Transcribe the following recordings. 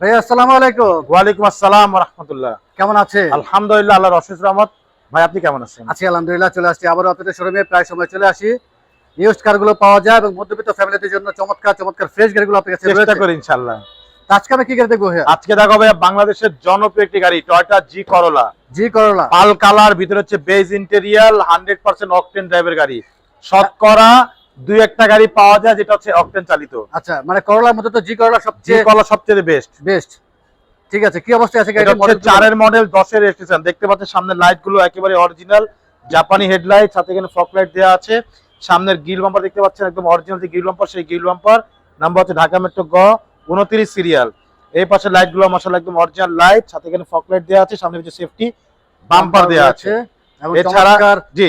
ভাই আসসালামু আলাইকুম। ওয়ালাইকুম আসসালাম রহমতুল্লাহ। কেমন আছে? আলহামদুলিল্লাহ আল্লাহর অশেষ রহমত। ভাই আপনি কেমন আছেন? আছি আলহামদুলিল্লাহ চলে আসছি। আবারও আপনাদের শোরুমে প্রায় সময় চলে আসি। নিউজ কারগুলো পাওয়া যায় এবং মধ্যবিত্ত ফ্যামিলিদের জন্য চমৎকার চমৎকার ফ্রেশ গাড়িগুলো আপনার কাছে চেষ্টা করি ইনশাল্লাহ আজকে আমি কি গাড়ি দেখব আজকে দেখো ভাই বাংলাদেশের জনপ্রিয় একটি গাড়ি টয়টা জি করলা জি করলা পাল কালার ভিতরে হচ্ছে beige interior hundred percent octane ড্রাইভের গাড়ি। শতকরা দুই একটা গাড়ি পাওয়া যায় যেটা হচ্ছে অকটেন চালিত। আচ্ছা মানে করলার মধ্যে তো জি করলা সবচেয়ে করলা সবচেয়ে বেস্ট বেস্ট ঠিক আছে কি অবস্থায় আছে হচ্ছে মডেল চারের মডেল দশের রেজিস্ট্রেশন দেখতে পাচ্ছেন সামনের লাইটগুলো একেবারে অরিজিনাল জাপানি হেডলাইট সাথে এখানে ফক লাইট দেওয়া আছে। সামনের গিল বাম্পার দেখতে পাচ্ছেন একদম অরিজিনাল যে গিল বাম্পার সেই গিল বাম্পার নাম্বার হচ্ছে ঢাকা মেট্রো গ উনত্রিশ সিরিয়াল এই পাশে লাইটগুলো মশালা একদম অরিজিনাল লাইট সাথে এখানে ফক লাইট দেওয়া আছে সামনে হচ্ছে সেফটি বাম্পার দেওয়া আছে। এবং এছাড়া চমৎকার জি।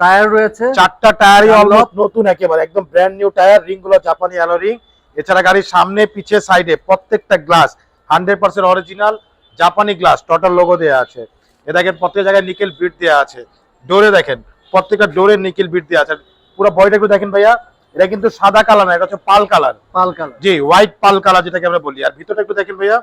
টায়ার রয়েছে। চারটা টায়ারই। অলমোস্ট নতুন একেবারে একদম ব্র্যান্ড নিউ টায়ার রিংগুলো জাপানি অ্যালো রিং এছাড়া গাড়ির সামনে পিছে সাইডে প্রত্যেকটা গ্লাস হান্ড্রেড পার্সেন্ট অরিজিনাল জাপানি গ্লাস টোটাল লোগো দেওয়া আছে। এ দেখেন প্রত্যেক জায়গায় নিকেল বিট দেওয়া আছে। ডোরে দেখেন প্রত্যেকটা ডোরে নিকেল বিট দেওয়া আছে। পুরো বডিটা একটু দেখেন ভাইয়া এটা কিন্তু সাদা কালার না এটা হচ্ছে পাল কালার পাল কালার জি হোয়াইট পাল কালার যেটাকে আমরা বলি। আর ভিতরটা একটু দেখেন ভাইয়া।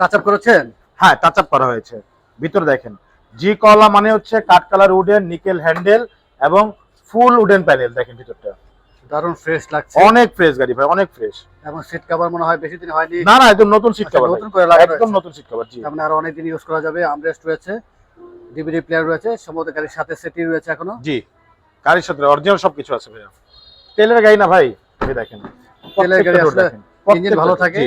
টাচ আপ করেছেন? হ্যাঁ টাচ আপ করা হয়েছে। ভিতরে দেখেন জি কলা মানে হচ্ছে কাঠ কালার উডেন নিকেল হ্যান্ডেল এবং ফুল উডেন প্যানেল দেখেন ভিতরটা। দারুণ ফ্রেশ লাগছে। অনেক ফ্রেশ গাড়ি ভাই অনেক ফ্রেশ এবং সিট কভার মনে হয় বেশি দিন হয়নি। না না একদম নতুন সিট আচ্ছা, কভার নতুন করে লাগানো একদম নতুন সিট কভার জি। তার মানে আরও অনেকদিন ইউজ করা যাবে আমরেস্ট রয়েছে ডিভিডি প্লেয়ার রয়েছে সম্ভবত গাড়ির সাথে সেটি রয়েছে এখনও। জি গাড়ির সাথে অরিজিনাল সবকিছু আছে ভাইয়া। তেলের গাড়ি না ভাই? এই দেখেন। তেলের গাড়ি আসলে ইঞ্জিন ভালো থাকে।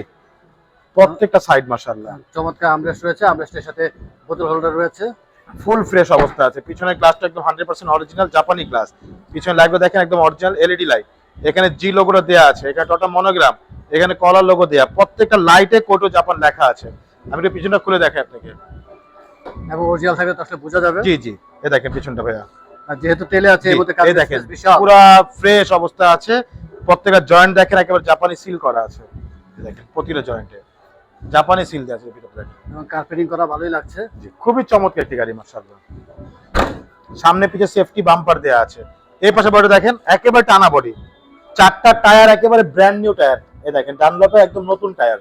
প্রত্যেকটা সাইড মাশাআল্লাহ। চমৎকার আমরেস্ট রয়েছে আমরেস্টের সাথে বোতল হোল্ডার রয়েছে। ফুল ফ্রেশ অবস্থা আছে। পিছনের গ্লাসটা একদম হান্ড্রেড পার্সেন্ট অরিজিনাল জাপানি গ্লাস পিছনে লাইটগুলো দেখেন একদম অরিজিনাল এলইডি লাইট এখানে জি লোগোটা দেওয়া আছে এখানে টোটাল মনোগ্রাম এখানে কলার লোগো দেওয়া প্রত্যেকটা লাইটে কোটো জাপান লেখা আছে। আমি একটু পিছনটা খুলে দেখাই আপনাকে। এবং অরিজিনাল থাকলে তো আসলে বোঝা যাবে। জি জি। এ দেখেন পিছনটা ভাইয়া। আর যেহেতু তেলে আছে এর মধ্যে এই দেখেন পুরা ফ্রেশ অবস্থা আছে। প্রত্যেকটা জয়েন্ট দেখেন একেবারে জাপানি সিল করা আছে। দেখেন প্রতিটা জয়েন্টে জাপানি সিল দেওয়া আছে ভিতরে কার্পেটিং করা ভালোই লাগছে। জি খুবই চমৎকার একটি গাড়ি মাশাআল্লাহ। সামনে পিছে সেফটি বাম্পার দেওয়া আছে। এই পাশে বডি দেখেন একেবারে টানা বডি চারটা টায়ার একেবারে ব্র্যান্ড নিউ টায়ার এই দেখেন ডানলপে একদম নতুন টায়ার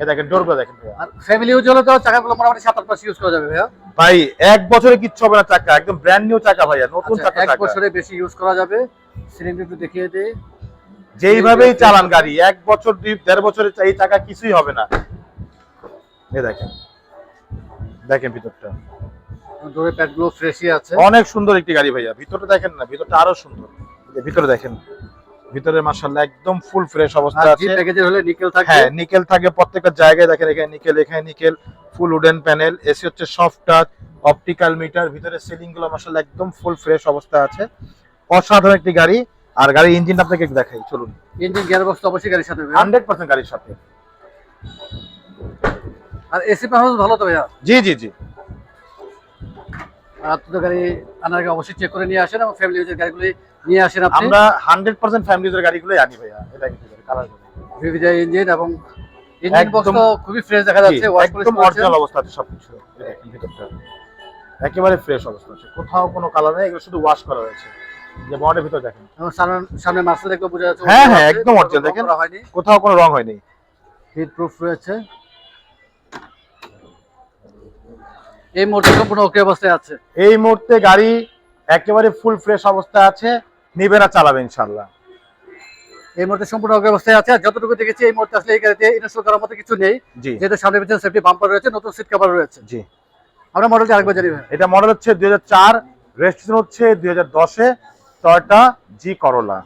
এই দেখেন ডোরগুলো দেখেন। আর ফ্যামিলি ইউজ হলে তো চাকাগুলো মোটামুটি সাত আট মাস ইউজ করা যাবে ভাইয়া। ভাই এক বছরে কিচ্ছু হবে না চাকা একদম ব্র্যান্ড নিউ চাকা ভাইয়া নতুন আচ্ছা, চাকা এক বছরে বেশি ইউজ করা যাবে। সিলিন্ডার একটু দেখিয়ে দিই যেইভাবেই চালান গাড়ি এক বছর দুই দেড় বছরের এই চাকা কিছুই হবে না। এই দেখেন। দেখেন ভিতরটা। ডোরে প্যাডগুলো ফ্রেশই আছে। অনেক সুন্দর একটি গাড়ি ভাইয়া। ভিতরটা দেখেন না ভিতরটা আরও সুন্দর। ভিতরে দেখেন ভিতরে মাশাআল্লাহ একদম ফুল ফ্রেশ অবস্থা আছে। হলে নিকেল হ্যাঁ নিকেল থাকে প্রত্যেকটা জায়গায় দেখেন এখানে নিকেল এখানে nickel full wooden panel AC হচ্ছে সফট টাচ অপটিক্যাল মিটার ভিতরে সিলিংগুলো মাশাআল্লাহ একদম ফুল ফ্রেশ অবস্থা আছে। অসাধারণ একটি গাড়ি। আর গাড়ির ইঞ্জিনটা আপনাকে দেখাই চলুন। ইঞ্জিন গিয়ার বক্স অবশ্যই গাড়ির সাথে ভাইয়া। হান্ড্রেড পার্সেন্ট গাড়ির সাথে। আর এসি পারফরমেন্স ভালো তো ভাইয়া? জি জি জি। আর আপনি গাড়ি আনার আগে অবশ্যই চেক করে নিয়ে আসেন এবং ফ্যামিলি ইউজের গাড়িগুলি নিয়ে আসেন আপনি। আমরা হান্ড্রেড পার্সেন্ট ফ্যামিলিজের গাড়িগুলোই আনি ভাইয়া এটা কিন্তু কালার ভিভিজা ইঞ্জিন এবং ইঞ্জিন বক্স তো খুবই ফ্রেশ দেখা যাচ্ছে একদম অরিজিনাল অবস্থা সবকিছু দেখেন ভিতরটা? একেবারে ফ্রেশ অবস্থা আছে কোথাও কোনো কালার নেই এগুলো শুধু ওয়াশ করা হয়েছে। যে বডির ভিতর দেখেন। এবং সামনে সামনে মার্সেল দেখলে বোঝা যাচ্ছে হ্যাঁ, হ্যাঁ, একদম দেখেন। কোথাও কোনো রং হয়নি। হিট প্রুফ রয়েছে। এই মুহূর্তে সম্পূর্ণ ওকে অবস্থায় আছে। এই মুহূর্তে গাড়ি একেবারে ফুল ফ্রেশ অবস্থায় আছে নিবে না চালাবে ইনশাল্লাহ এই মুহূর্তে সম্পূর্ণ ওকে অবস্থায় আছে। যতটুকু দেখেছি এই মুহূর্তে আসলে এই গাড়িতে ইনস্টল করার মতো কিছু নেই। যেহেতু সামনে পিছনে সেফটি বাম্পার রয়েছে নতুন সিট কভার রয়েছে। জি। আমরা মডেলটি আরেকবার জানি এটা মডেল হচ্ছে দুই হাজার চার রেজিস্ট্রেশন হচ্ছে দুই হাজার দশে টয়টা জি করোলা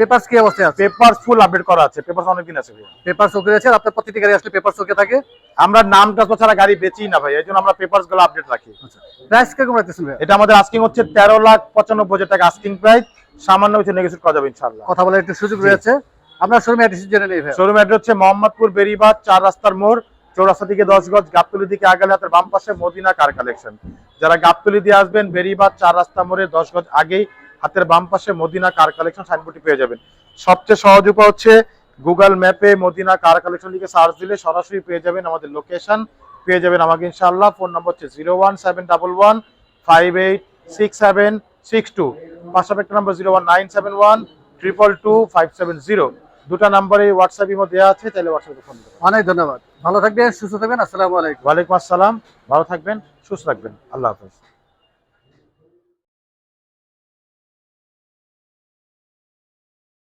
পেপারস কি অবস্থায় আছে? পেপার ফুল আপডেট করা আছে। পেপার অনেকদিন আছে ভাইয়া। পেপারস ওকে আর আপনার প্রতিটি গাড়ি আসলে পেপারস ওকে থাকে? আমরা নামটা তো ছাড়া গাড়ি বেচি না ভাই এই জন্য আমরা পেপারসগুলো আপডেট রাখি। প্রাইস কীরকম রাখতেছেন ভাই এটা আমাদের আস্কিং হচ্ছে তেরো লাখ পঁচানব্বই হাজার টাকা আস্কিং প্রাইস সামান্য কিছু নেগোসিয়েট করা যাবে ইনশাল্লাহ কথা বলার একটু সুযোগ রয়েছে। আমরা শোরুমে অ্যাড্রেস জেনে নেই ভাই শোরুম অ্যাড্রেস হচ্ছে মোহাম্মদপুর বেরিবাদ চার রাস্তার মোড় চৌরাস্তা থেকে দশ গজ গাবতলি দিকে আগালে হাতের বাম পাশে মদিনা কার কালেকশন যারা গাবতলি দিয়ে আসবেন বেরিবাদ চার রাস্তা মোড়ে দশ গজ আগেই হাতের বাম পাশে মদিনা কার কালেকশন সাইনবোর্ডটি পেয়ে যাবেন। সবচেয়ে সহজ উপায় হচ্ছে গুগল ম্যাপে মদিনা কার কালেকশন লিখে সার্চ দিলে সরাসরি পেয়ে যাবেন আমাদের লোকেশন পেয়ে যাবেন আমাকে ইনশাআল্লাহ। ফোন নম্বর হচ্ছে zero one seven double one five eight six seven six two পাশাপাশি একটা number zero one nine seven one triple two five seven zero দুটা নাম্বারে হোয়াটসঅ্যাপ ইমো দেওয়া আছে তাহলে হোয়াটসঅ্যাপে ফোন অনেক ধন্যবাদ। ভালো থাকবেন সুস্থ থাকবেন। আসসালামু আলাইকুম। ওয়ালাইকুম আসসালাম। ভালো থাকবেন সুস্থ থাকবেন। আল্লাহ হাফেজ।